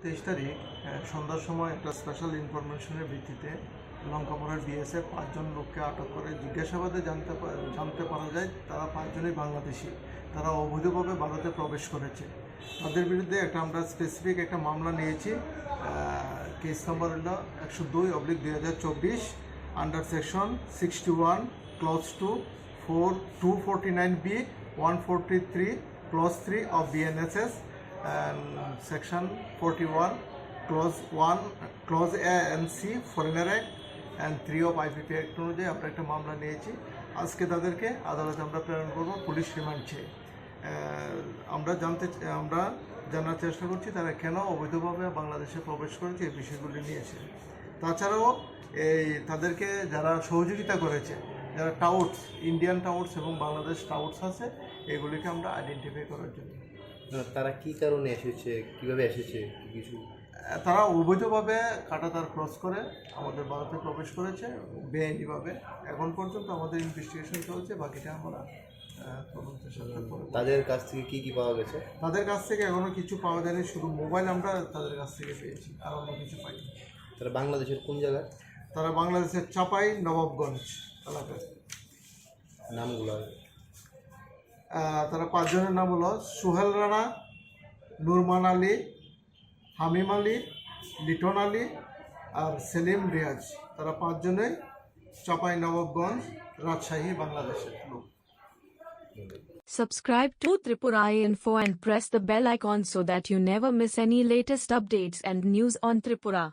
তারিখ সন্ধ্যার সময় একটা স্পেশাল ইনফরমেশনের ভিত্তিতে লঙ্কাপুরের বিএসএফ পাঁচজন লোককে আটক করে জিজ্ঞাসাবাদে জানতে জানতে পারা যায় তারা পাঁচজনই বাংলাদেশি। তারা অবৈধভাবে ভারতে প্রবেশ করেছে। তাদের বিরুদ্ধে একটা আমরা স্পেসিফিক একটা মামলা নিয়েছি কেস নম্বর হলো একশো দুই অবলিক দুই হাজার চব্বিশ under section sixty one clause two four two forty nine B one forty three clause three of BNSS and section 41 clause 1 clause A and C foreigner act and 3 of IPP act অনুযায়ী আমরা একটা মামলা নিয়েছি। আজকে তাদেরকে আদালতে আমরা প্রেরণ করব, পুলিশ রিমান্ড চেয়ে। আমরা জানতে আমরা জানার চেষ্টা করছি তারা কেন অবৈধভাবে বাংলাদেশে প্রবেশ করেছে এই বিষয়গুলি নিয়েছে। তাছাড়াও এই তাদেরকে যারা সহযোগিতা করেছে, যারা টাউটস, ইন্ডিয়ান টাউটস এবং বাংলাদেশ টাউটস আছে, এগুলিকে আমরা আইডেন্টিফাই করার জন্য। তারা কি কারণে এসেছে? কীভাবে এসেছে? কিছু? তারা অবৈধভাবে কাটাতার ক্রস করে আমাদের ভারতে প্রবেশ করেছে বেআইনিভাবে। এখন পর্যন্ত আমাদের ইনভেস্টিগেশন চলছে বাকিটা আমরা তাদের কাছ থেকে কি কি পাওয়া গেছে? তাদের কাছ থেকে এখনও কিছু পাওয়া যায়নি শুধু মোবাইল আমরা তাদের কাছ থেকে পেয়েছি আর অন্য কিছু পাইনি। তারা বাংলাদেশের কোন জায়গায়? তারা বাংলাদেশের চাপাই নবাবগঞ্জ এলাকায়। নামগুলো তারা পাঁচজনের নাম হলো সুহেল রানা নুরমান আলী হামিম আলী লিটন আলী আর সেলিম রিয়াজ তারা পাঁচজনে চাপাই নবাবগঞ্জ রাজশাহী বাংলাদেশের লোক Subscribe to Tripura Info and press the bell icon so that you never miss any latest updates and news on Tripura.